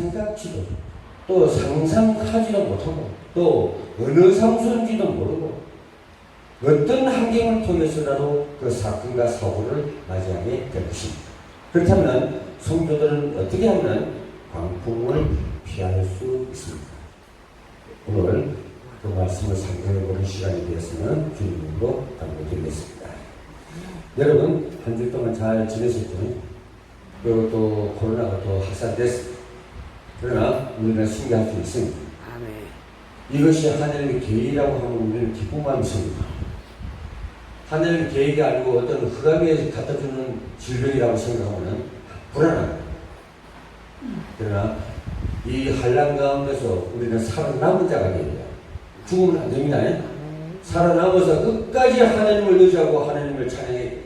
생각지도 또 상상하지도 못하고 또 어느 상수인지도 모르고 어떤 환경을 통해서라도 그 사건과 사고를 맞이하게 될 것입니다. 그렇다면 성도들은 어떻게 하면 광풍을 피할 수 있습니까? 오늘 그 말씀을 상정해 보는 시간이 되었으면 주님으로 당부드리겠습니다. 여러분 한 주 동안 잘 지내셨죠? 그리고 또 코로나가 또 확산됐습니다. 그러나 우리는 신기할 수 있습니다. 아멘. 이것이 하나님의 계획이라고 하면 우리는 기쁨만 있습니다. 하나님의 계획이 아니고 어떤 흑암에 갖다 주는 질병이라고 생각하면 불안합니다. 그러나 이 한란 가운데서 우리는 살아남은 자가 되어야 죽으면 안 됩니다. 살아남아서 끝까지 하나님을 의지하고 하나님을 찬양해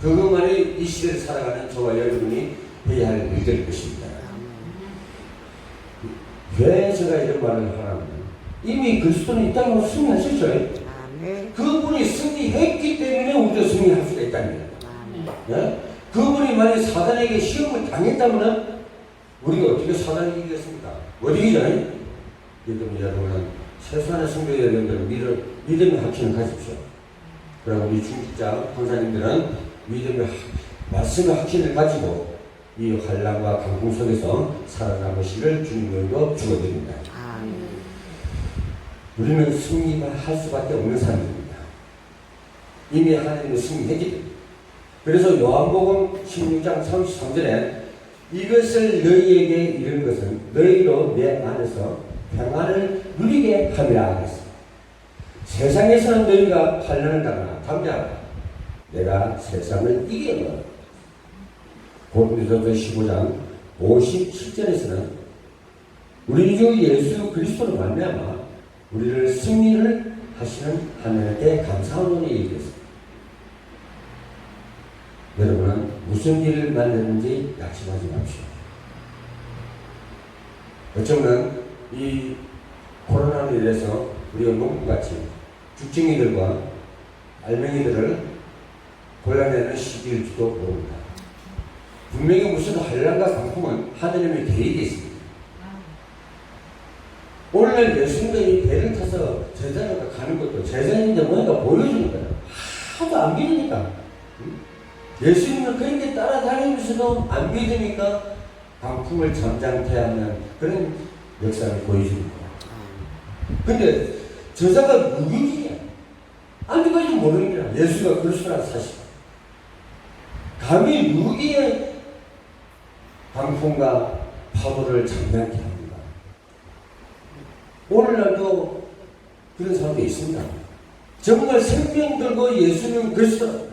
그것만이 이 시대를 살아가는 저와 여러분이 해야 할 일들일 것입니다. 왜 제가 이런 말을 하냐면 이미 그리스도는 이 땅으로 승리하셨죠. 아멘. 그분이 승리했기 때문에 우리도 승리할 수가 있다는 거예요. 예? 그분이 만약 사단에게 시험을 당했다면 우리가 어떻게 사단을 이기겠습니까? 못 이기잖아요. 여러분, 여러분은 최소한의 성도 여러분들 믿음, 믿음의 확신을 가십시오. 그리고 우리 중직자 권사님들은 믿음의 하- 말씀의 확신을 가지고 이 환란과 강풍 속에서 살아남으시를 주님으로 축원드립니다. 아멘. 우리는 승리만 할 수밖에 없는 사람입니다. 이미 하나님은 승리했기. 그래서 요한복음 16장 33절에 이것을 너희에게 이른 것은 너희로 내 안에서 평안을 누리게 함이라 하겠습니다. 세상에서는 너희가 환란을 당하나 담대하라. 내가 세상을 이겨노라. 고린도서 15장 57절에서는 우리 주 예수 그리스도로 말미암아 우리를 승리를 하시는 하나님께 감사하노니 얘기했습니다. 여러분은 무슨 일을 만났는지 낙심하지 마십시오. 어쩌면 이 코로나로 인해서 우리가 농부같이 죽쟁이들과 알맹이들을 골라내는 시기일지도 모릅니다. 분명히 무슨 한란과 강풍은 하나님의 계획이 있습니다. 오늘날 예수님들이 배를 타서 제자로 가는 것도 제자인데 뭐니까 보여주는 거예요. 하도 안 믿으니까. 응? 예수님을 그렇게 따라다니면서도 안 믿으니까 강풍을 잠잠케 하는 그런 역사를 보여주는 거예요. 근데 저자가 누구냐? 아직까지 모르는 거야. 예수가 그리스도라는 사실. 감히 누구기에 강풍과 파도를 잠잠케 합니까? 오늘날도 그런 사람도 있습니다. 정말 생명 들고 예수는 그리스도,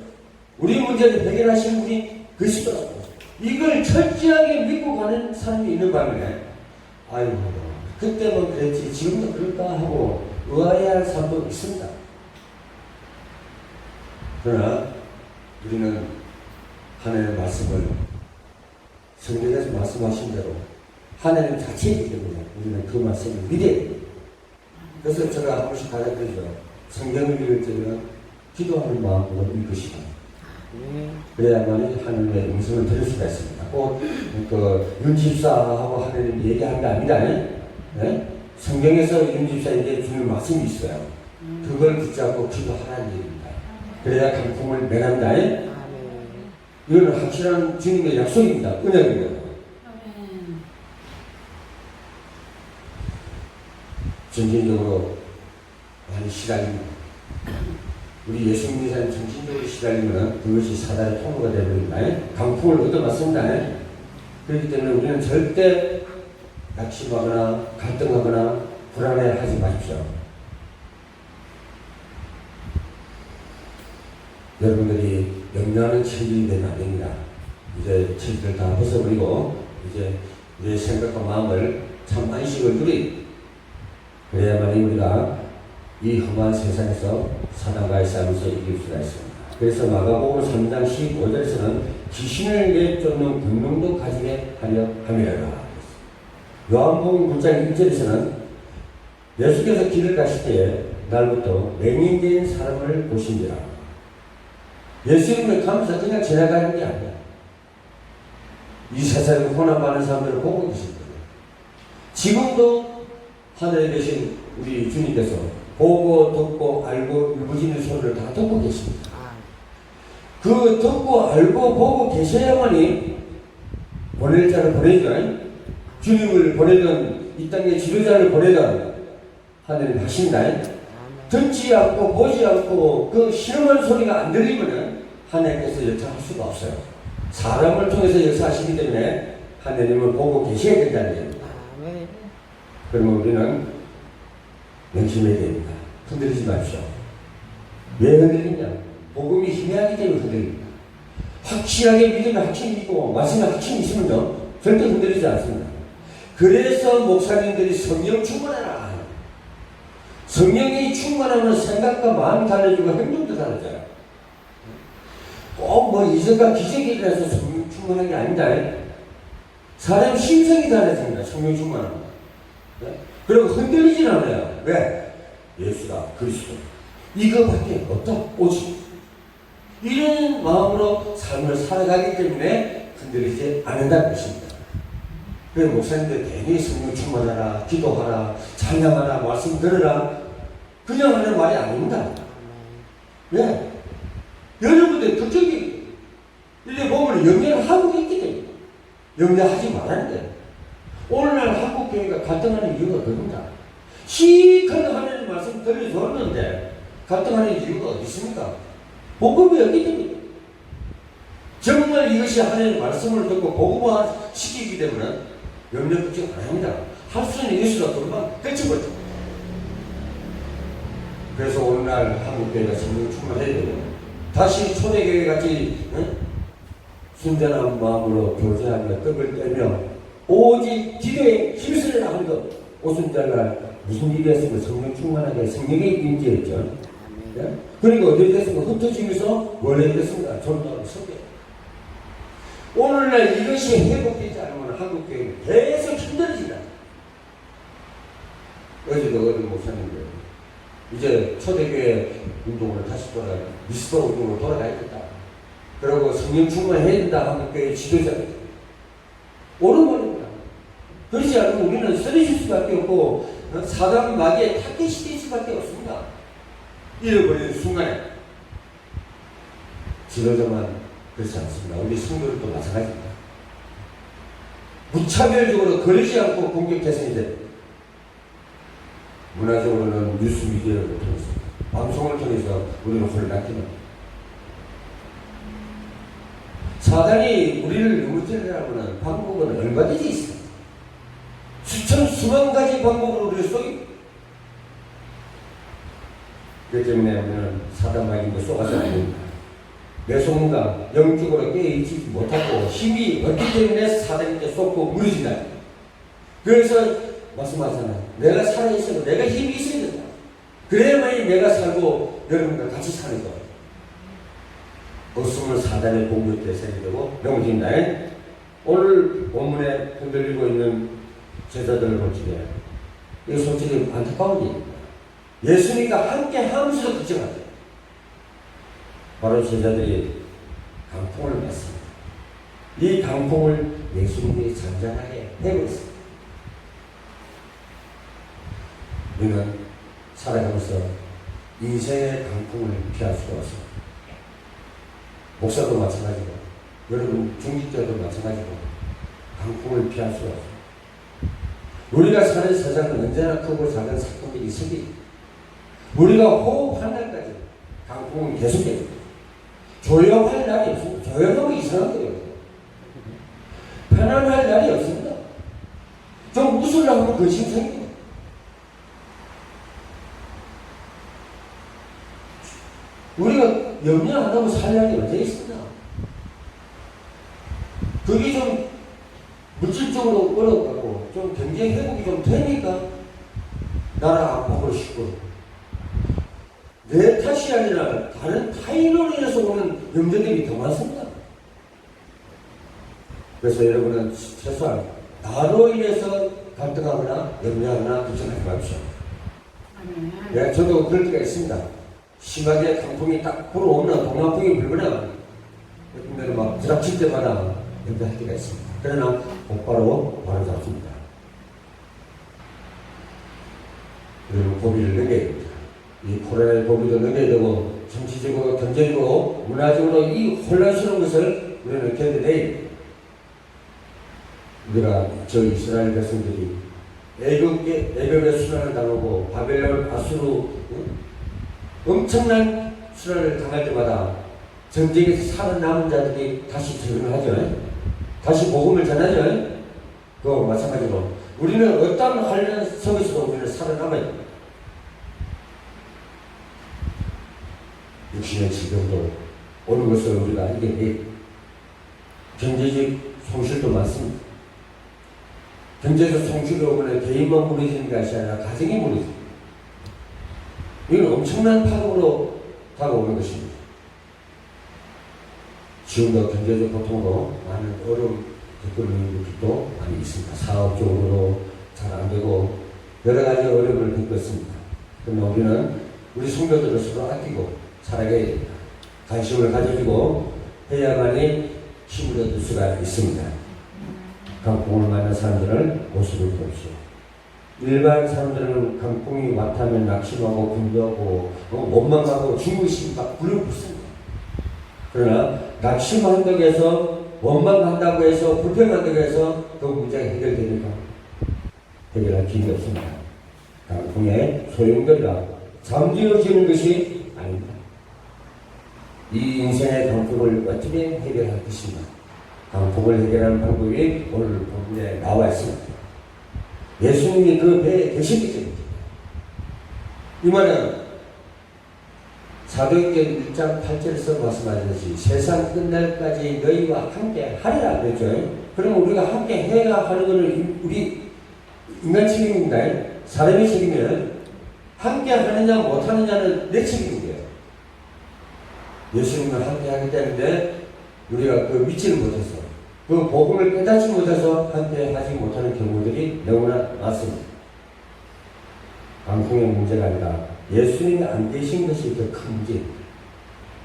우리 문제를 해결하신 분이 그리스도라고. 이걸 철저하게 믿고 가는 사람이 있는 반면에, 아이고, 그때만 그랬지, 지금도 그럴까 하고 의아해할 사람도 있습니다. 그러나 우리는 하나님의 말씀을 성경에서 말씀하신 대로 하나님 자체이기 때문에 우리는 그 말씀을 믿어야 됩니다. 그래서 제가 한 번씩 가르쳐드리죠. 성경을 읽을 때는 기도하는 마음으로 읽으시라. 아멘. 그래야만이 하나님의 음성을 들을 수가 있습니다. 꼭, 그, 윤집사하고 하나님 얘기하는 게 아니다. 네? 성경에서 윤집사에게 주는 말씀이 있어요. 그걸 붙잡고 기도하라는 얘기입니다. 그래야 강풍을 면한다. 이거는 확실한 주님의 약속입니다. 은혜입니다. 정신적으로 많이 시달립니다. 우리 예수 믿는 사람 정신적으로 시달리면 그것이 사단의 통로가 되어버립니다. 강풍을 얻어맞습니다. 그렇기 때문에 우리는 절대 낙심하거나 갈등하거나 불안해하지 마십시오. 여러분들이 염려하는 체질이 되면 안 됩니다. 이제 체질을 다 벗어버리고 이제 우리의 생각과 마음을 참 안식을 누리 그래야만이 우리가 이 험한 세상에서 사단과의 싸움에서 이길 수가 있습니다. 그래서 마가복음 3장 15절에서는 귀신을 내쫓는 권능도 가지게 하려 함이라. 요한복음 9장 1절에서는 예수께서 길을 가실 때에 날부터 맹인된 사람을 보신지라. 예수님을 가면서 그냥 지나가는 게 아니야. 이 세상에 많은 사람들을 보고 계십니다. 지금도 하늘에 계신 우리 주님께서 보고 듣고 알고 울부짖는 소리를 다 듣고 계십니다. 아, 그 듣고 알고 보고 계셔야만이 보낼 자를 보내든 주님을 보내든 이 땅에 지도자를 보내든 하늘님 하신다. 듣지 않고 보지 않고 그 신음한 소리가 안 들리면은 하나님께서 역사할 수가 없어요. 사람을 통해서 역사하시기 때문에 하나님을 보고 계셔야 된다는 얘기입니다. 아멘. 그러면 우리는 명심해야 됩니다. 흔들리지 마십시오. 왜 흔들리냐? 복음이 희미하기 때문에 흔들립니다. 확실하게 믿으면 믿고 말씀에 확실히 있으면요 절대 흔들리지 않습니다. 그래서 목사님들이 성령 충만하라. 성령이 충만하면 생각과 마음이 달라지고 행동도 달라져요. 꼭뭐 이전과 기적이 일어나서 성령 충만한 게 아니다. 사람 심성이 달라집니다. 성령 충만하면. 네? 그리고 흔들리진 않아요. 왜? 예수가 그리스도. 이거밖에 없다. 오직. 이런 마음으로 삶을 살아가기 때문에 흔들리지 않는다는 것입니다. 그래서 목사님들 괜히 성령 충만하라, 기도하라, 찬양하라, 말씀 들으라. 그냥 하는 말이 아닙니다. 왜? 여러분들 그쪽이 일리 보면 염려를 하고 있기 때문에 염려하지 말라는데 오늘날 한국 교회가 갈등하는 이유가 그겁니다. 시큰 하나님 말씀 들려줬는데 갈등하는 이유가 어디 있습니까? 복음이 없기 때문에 정말 이것이 하나님의 말씀을 듣고 복음화 시키기 때문에 염려 걱정 안 합니다. 할수 있는 예수가 금방 끝이거든. 그래서 오늘날 한국교회가 성령 충만해야 되고 다시 초대교회 같이 응? 순전한 마음으로 교제하며 떡을 떼며 오직 기도에 힘쓰려 하는 것 오순절날 무슨 일이 었으면 성령 충만하게 성령의 임재였죠. 네? 그러니까 어디 됐습니까? 흩어지면서 원래 됐습니다. 전도하고 성경. 오늘날 이것이 회복되지 않으면 한국교회는 계속 힘들어진다. 어제도 어디 목사님들 이제 초대교회 운동으로 다시 돌아가 미스터 운동으로 돌아가야겠다. 그리고 성령 충만해야 된다. 한국교회 지도자가 옳은 말입니다. 그렇지 않으면 우리는 쓰러질 수밖에 없고 어? 사단 타겟이 될 수밖에 없습니다. 잃어버리는 순간에 지도자만 그렇지 않습니다. 우리 성도들도 마찬가지입니다. 무차별적으로 거르지 않고 공격해서 이제 문화적으로는 뉴스 미디어를 통해서 방송을 통해서 우리는 혼란기는 사단이 우리를 넘어뜨리려는 방법은 얼마든지 있습니다. 수천 수만 가지 방법으로 우리를 속이 그렇기 때문에 우리는 사단 마귀도 쏘가지 않습니다. 내 소문가 영적으로 깨어있지 못하고 힘이 없기 때문에 사단에게 쏟고 무너진다. 그래서 말씀하잖아요. 내가 살아있어도 내가 힘이 있어야 된다. 그래야만이 내가 살고 여러분과 같이 사는 거. 없으면 사단의 공격에 대상이 되고 명진다. 오늘 본문에 흔들리고 있는 제자들을 볼 적에 이거 솔직히 안타까운 일입니다. 예수님과 함께 하면서도 걱정하죠. 바로 제자들이 강풍을 맞습니다. 이 강풍을 예수님이 잔잔하게 해버렸습니다. 우리는 살아가면서 인생의 강풍을 피할 수가 없습니다. 목사도 마찬가지고, 여러분 중직자도 마찬가지고, 강풍을 피할 수가 없습니다. 우리가 사는 세상은 언제나 크고 작은 사건들이 있으니, 우리가 호흡한 날까지 강풍은 계속됩니다. 조용할 날이 없습니다. 조용하면 이상한 거예요. 편안할 날이 없습니다. 좀 웃으려고 하면 근심 생깁니다. 염려 안 하고 살 날이 언제 있습니다. 그게 좀 물질적으로 어렵고 좀 경제 회복이 좀 되니까 나라 안보고 싶고 내 탓이 아니라 다른 타인으로 인해서 오는 염려들이 더 많습니다. 그래서 여러분은 최소한 나로 인해서 갈등하거나 염려하거나 걱정하지 마십시오. 네, 저도 그럴 때가 있습니다. 심하게 강풍이 딱 불어오면 동남풍이 불거나 근데 막 부닥칠 때마다 염려할 때가 있습니다. 그러나 곧바로 바로 잡습니다. 그리고 고비를 넘겨야 됩니다. 이 코로나의 고비도 넘겨야 되고 정치적으로 경제적으로 문화적으로 이 혼란스러운 것을 우리는 견뎌내야. 우리가 저 이스라엘 백성들이 애굽의 애굽의 수난을 당하고 바벨론 아수르 응? 엄청난 수난을 당할 때마다 전쟁에서 살아남은 자들이 다시 재혼을 하죠. 다시 복음을 전하죠. 그거 마찬가지로 우리는 어떤 관련 속에서도 우리는 살아남아야 됩니다. 60년 지금도 오는 것을 우리가 이게 경제적 손실도 많습니다. 경제적 손실이 오면 개인만 무너지는 것이 아니라 가정이 무너집니다. 이건 엄청난 파동으로 다가오는 것입니다. 지금도 경제적 고통으로 많은 어려움 겪고 있는 분들도 많이 있습니다. 사업적으로 잘안 되고 여러 가지 어려움을 겪고 있습니다. 그러나 우리는 우리 성도들을 서로 아끼고 살아가야 됩니다. 관심을 가져주고 해야만이 힘을 얻을 수가 있습니다. 강풍을 만난 사람들을 모습을 보십시오. 일반 사람들은 강풍이 왔다면 낙심하고 분노하고 어, 가고 중국심 막 불러붙습니다. 그러나 낙심한다고 해서 원망한다고 해서 불평한다고 해서 그 문제가 해결되니까 해결할 길이 없습니다. 강풍의 소용돌이라 잠재워지는 것이 아닙니다. 이 인생의 강풍을 어떻게 해결할 것인가? 강풍을 해결하는 방법이 오늘 본문에 나와 있습니다. 예수님이 그 배에 계시기 때문입니다. 이 말은 사도행전 1장 8절에서 말씀하셨듯이 세상 끝날까지 너희와 함께 하리라 그랬죠. 그럼 우리가 함께 해야 하는 것은 우리 인간 책임입니다. 사람의 책임은 함께 하느냐 못하느냐는 내 책임이에요. 예수님과 함께 하기 때문에 우리가 그 믿지를 못해서 그 복음을 깨닫지 못해서 함께 하지 못하는 경우들이 너무나 많습니다. 강풍의 문제가 아니라 예수님이 안 계신 것이 더 큰 문제입니다.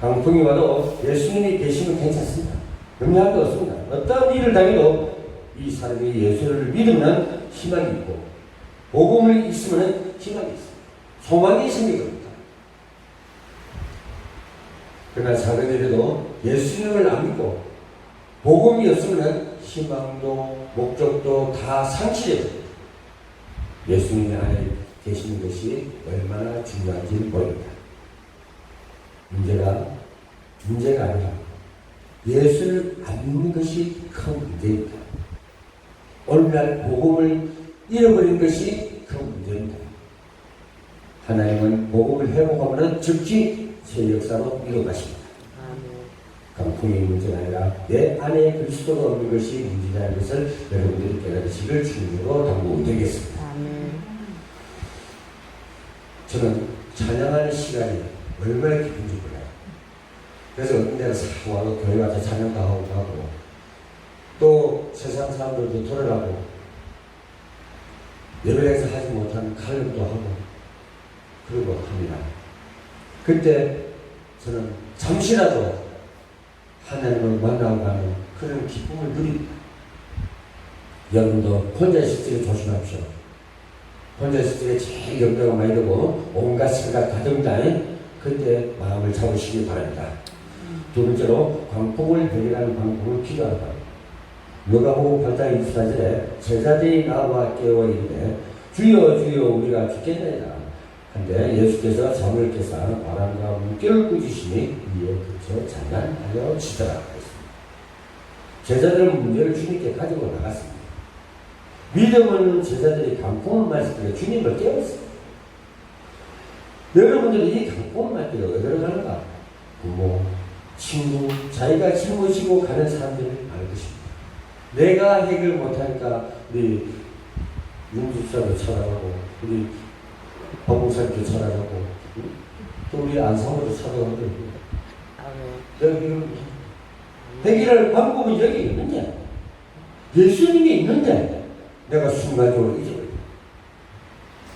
강풍이 와도 예수님이 계시면 괜찮습니다. 염려할 거 없습니다. 어떤 일을 당해도 이 사람이 예수를 믿으면 희망이 있고 복음을 있으면 희망이 있습니다. 소망이 생길 겁니다. 그러나 작은 일에도 예수님을 안 믿고 복음이 없으면 희망도 목적도 다 상실해요. 예수님 안에 계시는 것이 얼마나 중요한지 모릅니다. 문제가 문제가 아니라 예수를 안 믿는 것이 큰 문제입니다. 오늘날 복음을 잃어버린 것이 큰 문제입니다. 하나님은 복음을 회복하면 즉시 새 역사로 이뤄가십니다. 강풍의 문제가 아니라 내 안에 그리스도가 없는 것이 문제라는 것을 여러분들이 깨달으시길 주님으로 당부드리겠습니다. 저는 찬양하는 시간이 얼마나 기쁜지 몰라요. 그래서 어떤 데는 싹 와서 교회 와서 찬양도 하고 가고 또 세상 사람들도 돌아가고 예배에서 하지 못한 칼럼도 하고 그러고 합니다. 그때 저는 잠시라도 하나님을 만나고 가는 그런 기쁨을 누립니다. 여러분도 혼자 있을 때 조심합시오. 혼자 있을 때 제일 염려가 많이 되고 온갖 생각 가정단 그때 마음을 잡으시기 바랍니다. 두 번째로 광풍을 해결하는 방법을 기도한다. 누가복음 8장 24절에 제자들이 나와 깨어 이르되 주여 주여 우리가 죽겠나이다. 한데 예수께서 잠을 깨사 바람과 물결을 꾸짖으시니 이에 그쳐 장난하여 지더라 했습니다. 제자들은 문제를 주님께 가지고 나갔습니다. 믿음 없는 제자들이 맞을 때 주님을 깨웠어요. 여러분들은 이 강풍을 맞을 때 어디로 가는가? 부모, 친구, 자기가 짊어지고 가는 사람들을 알 것입니다. 내가 해결 못하니까 우리 윤집사도 찾아가고 우리 법무사님도 찾아가고 또 우리 안성호도 찾아가고 아멘. 여기 해결할 방법은 여기 있는데 예수님이 있는데 내가 순간적으로 잊어버려.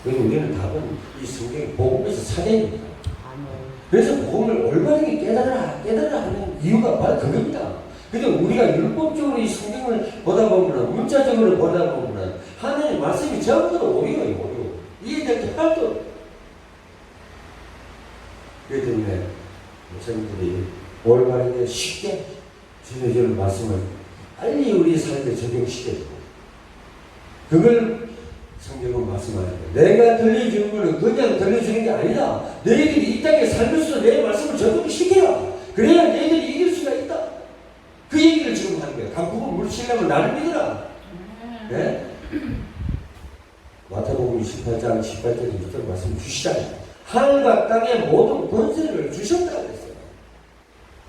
그래서 우리는 답은 이 성경 복음에서 찾아야됩니다. 아멘. 그래서 복음을 올바르게 깨달아 깨달아 하는 이유가 바로 그겁니다. 근데 우리가 율법적으로 이 성경을 보다 보면 문자적으로 보다 보면 하나님 말씀이 전부 다 오류. 이해될 게 하나도 없어. 그렇기 때문에 목사님들이 올바르게 쉽게 주님의 말씀을 빨리 우리 삶에 적용시켜주고 그걸 성경은 말씀하는 거예요. 내가 들려주는 거는 그냥 들려주는 게 아니다. 너희들이 이 땅에 살면서 내 말씀을 적용시켜라. 그래야 너희들이 이길 수가 있다. 그 얘기를 지금 하는 거예요. 강국을 물치려면 나를 믿어라. 네? 마태복음 28장 18절에 이런 말씀 주시잖아요. 하늘과 땅의 모든 권세를 주셨다고 했어요.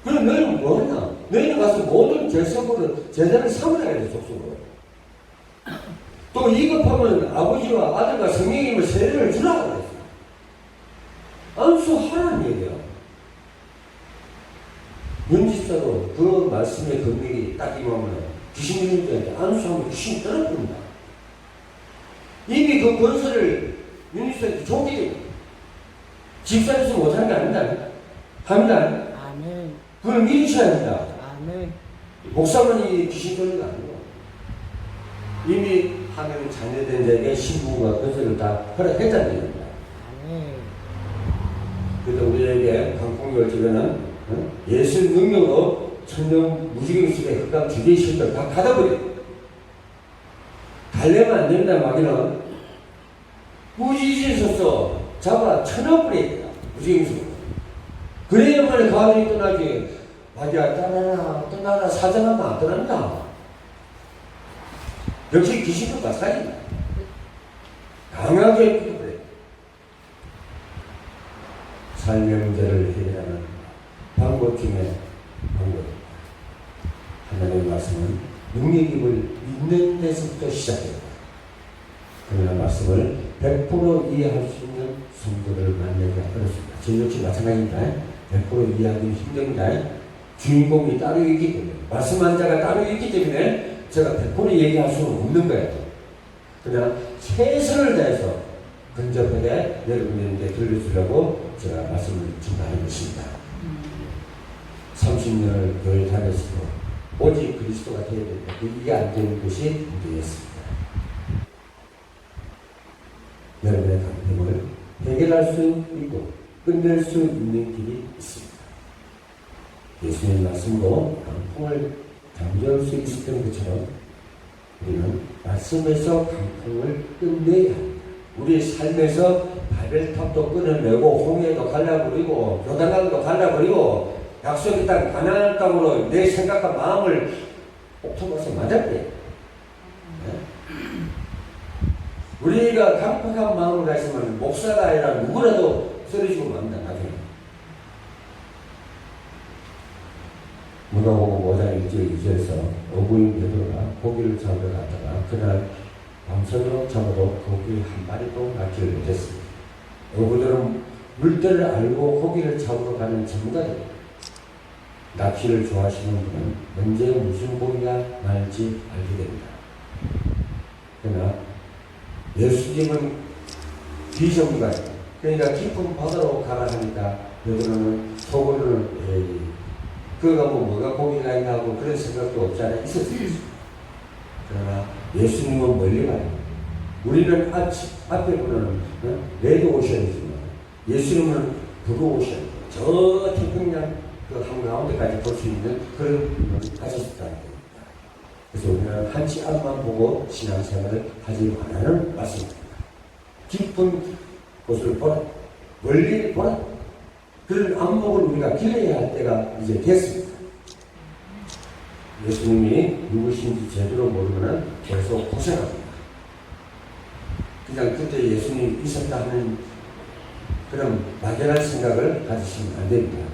그럼 너희는 뭐하냐? 너희는 가서 모든 결석으로 제자를 삼으라 그래 족속으로. 또 이급하면 아버지와 아들과 성령님을 세례를 주라고 그랬어요. 안수하라는 얘기야. 윤지사도 그 말씀의 금맥이 딱 임하면 귀신 들린 자한테 안수하면 귀신이 떠나버립니다. 이미 그 권세를 윤지사한테 줬기 때문에 집사에서 못하는 게 아닙니다. 합니다. 아멘. 그걸 믿으셔야 합니다. 아멘. 목사만이 귀신 들린 거 아니고 이미 하나님 자녀된 자에게 신부가 권세를 다 허락했다는 얘기입니다. 아멘. 그래서 우리에게 강풍열 집에는 어? 예수 능력으로 천년 무지경식의 흑암 주제의 실들 다 닫아버려. 달래면 안 된다 마귀는 무지지에서 잡아 쳐넣어버려야 무지경식으로. 그래야만 가을이 떠나지. 마귀야 떠나라 떠나라 사자하면 안 떠난다. 역시 귀신도 마찬가지다. 강하게 끊어버려. 문제를 해결하는 방법 중에 방법입니다. 하나님의 말씀은 능력임을 믿는 데서부터 시작됩니다. 그러나 말씀을 100% 이해할 수 있는 성도를 만나기가 어렵습니다. 저 역시 마찬가지입니다. 100% 이해하기 힘듭니다. 주인공이 따로 있기 때문에 말씀한 자가 따로 있기 때문에 제가 100% 얘기할 수는 없는 거예요. 그냥 최선을 다해서 근접하게 여러분들에게 들려주려고 제가 말씀을 전하는 것입니다. 30년을 교회 다녔어도 오직 그리스도가 되어야 된다. 이게 안 되는 것이 문제였습니다. 여러분의 감정을 해결할 수 있고 끝낼 수 있는 길이 있습니다. 예수님 말씀으로 강풍을 잠재울 수 있었던 것처럼 우리는 말씀에서 강풍을 끝내야 합니다. 우리 삶에서 바벨탑도 끊어내고 홍해도 갈라버리고 요단강도 갈라버리고 약속의 땅 가나안 땅으로 내 생각과 마음을 옥토버서 맞았대. 우리가 강팍한 마음을 가지면 목사가 아니라 누구라도 쓰러지고 맙니다. 나중에. 문화보고 5장 1절 2절에서 어부인 베드로가 고기를 잡으러 갔다가 그날 밤새도록 잡아도 고기 한 마리도 낚지를 못했습니다. 어부들은 물때를 알고 고기를 잡으러 가는 전문가들 낚시를 좋아하시는 분은 언제 무슨 고기가 날지 알게 됩니다. 그러나 예수님은 비전문가 그러니까 깊은 바다로 가라 하니까 베드로는 속으로는 에이 그가 뭐 뭐가 고기가 있나 하고 그런 생각도 없지 않아 있었어요. 그러나 예수님은 멀리 가요. 우리는 앞, 앞에 보는 어? 레드 오션이지만 예수님은 북어 오션 저 태평양 그 한가운데까지 볼 수 있는 그런 힘을 가졌다는 겁니다. 그래서 우리는 한치 앞만 보고 신앙생활을 하지 말라는 말씀입니다. 깊은 곳을 보라. 멀리 보라. 그런 안목을 우리가 길러야 할 때가 이제 됐습니다. 예수님이 누구신지 제대로 모르면 계속 고생합니다. 그냥 그때 예수님 있었다 하는 그런 막연한 생각을 가지시면 안 됩니다.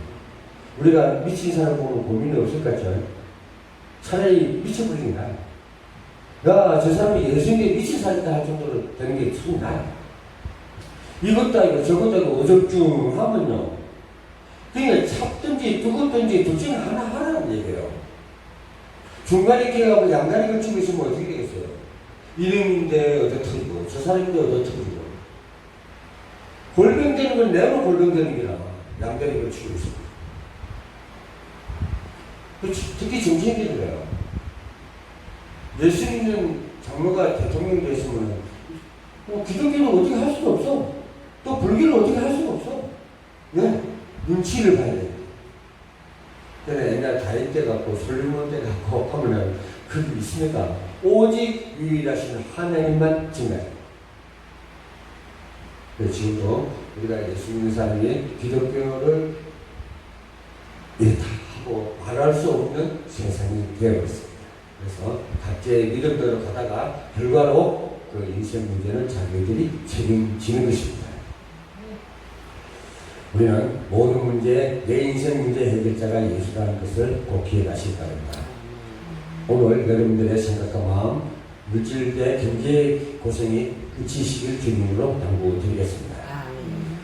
우리가 미친 사람 보면 고민이 없을 것 같죠? 차라리 미쳐버리는 게 나아요. 야, 저 사람이 예수님께 미친 사람이다 할 정도로 되는 게 참 나아요. 이것도 아니고 저것도 아니고 어정쩡하면요. 그러니까 잡든지 두껍든지 둘 중에 하나 하라는 얘기예요. 중간에 끼어가고 양다리 걸치고 있으면 어떻게 되겠어요? 이름인데 터지고 저 사람인데 터지고 골병되는 건 내가 골병되는 게라 양다리 걸치고. 그 특히 뭐 기독교는 어떻게 할 수가 없어. 또 불교는 어떻게 할 수가 없어. 왜? 눈치를 봐야 돼. 그래, 옛날 다윗 때 갖고 솔로몬 때 갖고 하면은 그게 있습니까? 오직 유일하신 하나님만 증거해. 그래서 지금도 우리가 예수 믿는 사람이 기독교를 예, 다 하고 말할 수 없는 세상이 되어버렸습니다. 그래서 각자의 믿음대로 가다가 결과로 그 인생 문제는 자기들이 책임지는 것입니다. 우리는 모든 문제, 내 인생 문제 해결자가 예수라는 것을 꼭 기억하시기 바랍니다. 오늘 여러분들의 생각과 마음, 물질의 경제 고생이 그치시길 주님으로 당부 드리겠습니다. 아멘.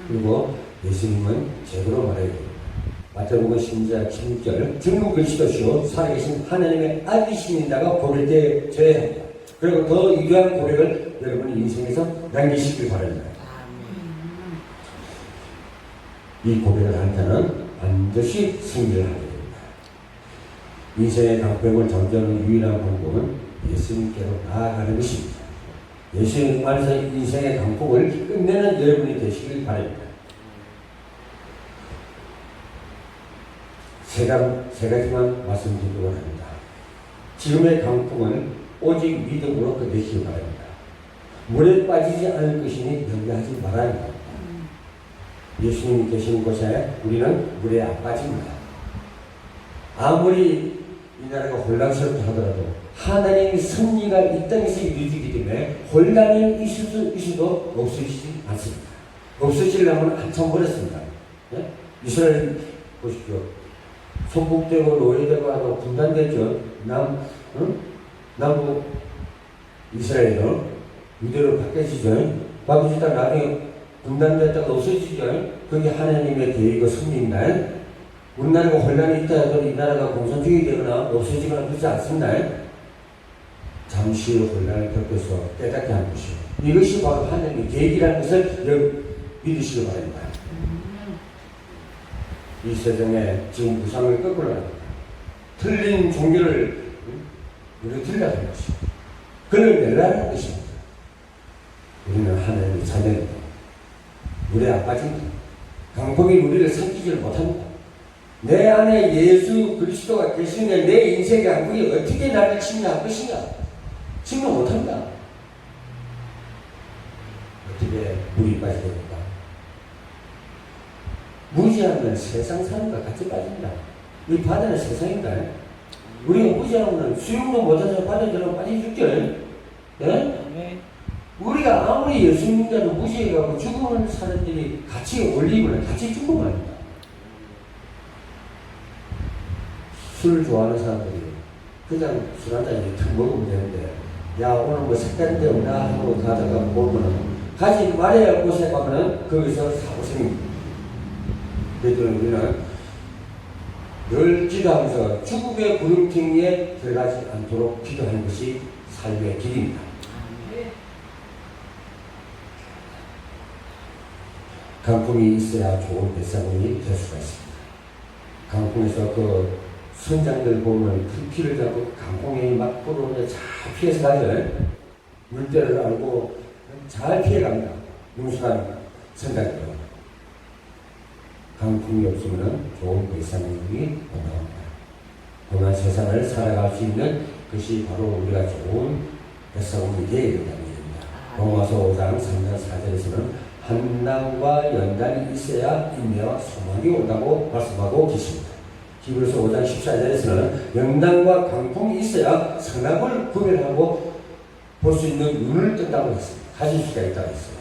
그리고 예수님은 제대로 말해야 됩니다. 마태복음 10장 16절 중국 그리스도시요 살아계신 하나님의 아들이십니다가 고백되어야 합니다. 그리고 더 유효한 고백을 여러분 인생에서 남기시길 바랍니다. 이 고백을 한 자는 반드시 승리를 하게 됩니다. 인생의 강병을 잠재우는 유일한 방법은 예수님께로 나아가는 것입니다. 예수님 안에서 인생의 강폭을 끝내는 여러분이 되시길 바랍니다. 세, 가, 세 가지만 말씀드리고 합니다. 지금의 강풍은 오직 믿음으로 끝내시기 바랍니다. 물에 빠지지 않을 것이니 염려하지 말아야 합니다. 예수님이 계신 곳에 우리는 물에 안 빠집니다. 아무리 이 나라가 혼란스럽다 하더라도 하나님의 섭리가 이 땅에서 이루어지기 때문에 혼란이 있을 수 있어도 없어지지 않습니다. 없어지려면 한참 버렸습니다. 예? 이스라엘 보십시오. 소국되고 노예되고 하고 분단되죠. 남, 응? 남북 이스라엘은 유대로 바뀌어지죠. 바뀌어지다 나중에 분단됐다가 없어지죠. 그게 하나님의 계획과 섭리인가요? 우리나라가 혼란이 있다 해도 이 나라가 공산주의 되거나 없어지거나 그렇지 않습니다. 잠시 혼란을 겪어서 깨닫게 하는 것이요. 이것이 바로 하나님의 계획이라는 것을 믿으시기 바랍니다. 이 세상에 지금 무상을 거꾸로 합니다. 틀린 종교를 우리 들려가는 것이요. 그를 멸라는 것입니다. 우리는 하나님의 자녀입니다. 물에 안 빠집니다. 강폭이 우리를 삼키지를 못합니다. 내 안에 예수 그리스도가 계시는데 내 인생의 강폭이 어떻게 나를 침략할 것인가? 침략 못합니다. 어떻게 물이 빠지게? 무지하면 세상 것 같이 빠집니다. 이 바다는 세상인가요? 우리가 무지하면 수영도 못해서 들어 빠져 죽죠? 예? 우리가 아무리 예수 믿자도 무시해가고 죽으는 사람들이 같이 올리면 같이 죽으면 합니다. 술 좋아하는 사람들이 그냥 술 한잔 툭 먹으면 되는데 야 오늘 뭐 색다른 데 없나 하고 가다가 보면은 가지 말아야 할 곳에 가면은 거기서 사고 생깁니다. 그래서 우리는 늘 기도하면서 죽음의 구름탱이에 들어가지 않도록 기도하는 것이 삶의 길입니다. 강풍이 있어야 좋은 뱃사공이 될 수가 있습니다. 강풍에서 그 선장들 보면 그 피를 잡고 강풍이 막 불어오는데 잘 피해서 가죠. 물때를 알고 잘 피해갑니다. 용수가 선장들. 강풍이 없으면 좋은 뱃사공이 올라옵니다. 고난 세상을 살아갈 수 있는 것이 바로 우리가 좋은 되어야 된다는 얘기입니다. 로마서 5장 3장 4절에서는 한남과 연단이 있어야 인내와 소망이 온다고 말씀하고 계십니다. 히브리서 5장 14절에서는 연단과 강풍이 있어야 성악을 구별하고 볼 수 있는 눈을 뜬다고 했습니다. 가질 수가 있다고 했어요.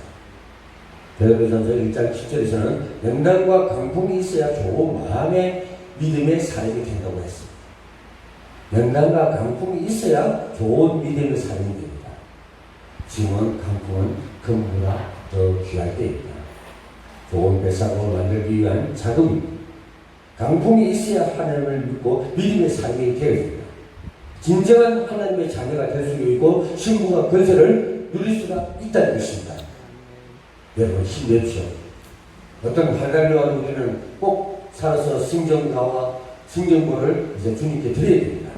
베드로전서 1장 10절에서는 연단과 강풍이 있어야 좋은 마음의 믿음의 삶이 된다고 했습니다. 연단과 강풍이 있어야 좋은 믿음의 삶이 됩니다. 지금은 강풍은 금보다 더 귀할 때입니다. 좋은 배상을 만들기 위한 자금입니다. 강풍이 있어야 하나님을 믿고 믿음의 삶이 되어집니다. 진정한 하나님의 자녀가 될 수 있고 신분과 권세를 누릴 수가 있다는 것입니다. 여러분 힘내십시오. 어떤 와도 우리는 꼭 살아서 승정가와 승정보를 이제 주님께 드려야 됩니다.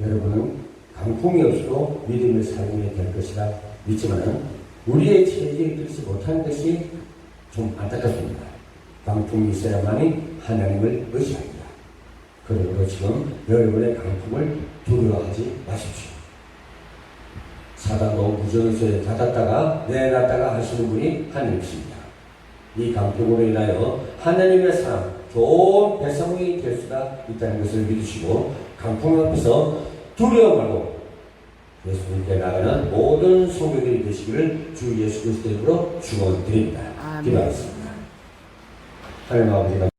아멘. 여러분은 강풍이 없어도 믿음의 삶이 될 것이라 믿지만은 우리의 체질이 그렇지 못한 것이 좀 안타깝습니다. 강품이 있어야만이 하나님을 의지합니다. 그러므로 지금 여러분의 강품을 두려워하지 마십시오. 사단도 무전서에 닫았다가 내놨다가 하시는 분이 하나님이십니다. 이 강품으로 인하여 하나님의 사람, 좋은 배상이 될 수가 있다는 것을 믿으시고 강품 앞에서 두려워 말고 예수님께 나가는 모든 성도들이 되시기를 주 예수 그리스도 이름으로 축원드립니다. 기도하겠습니다. 하나님 아버지가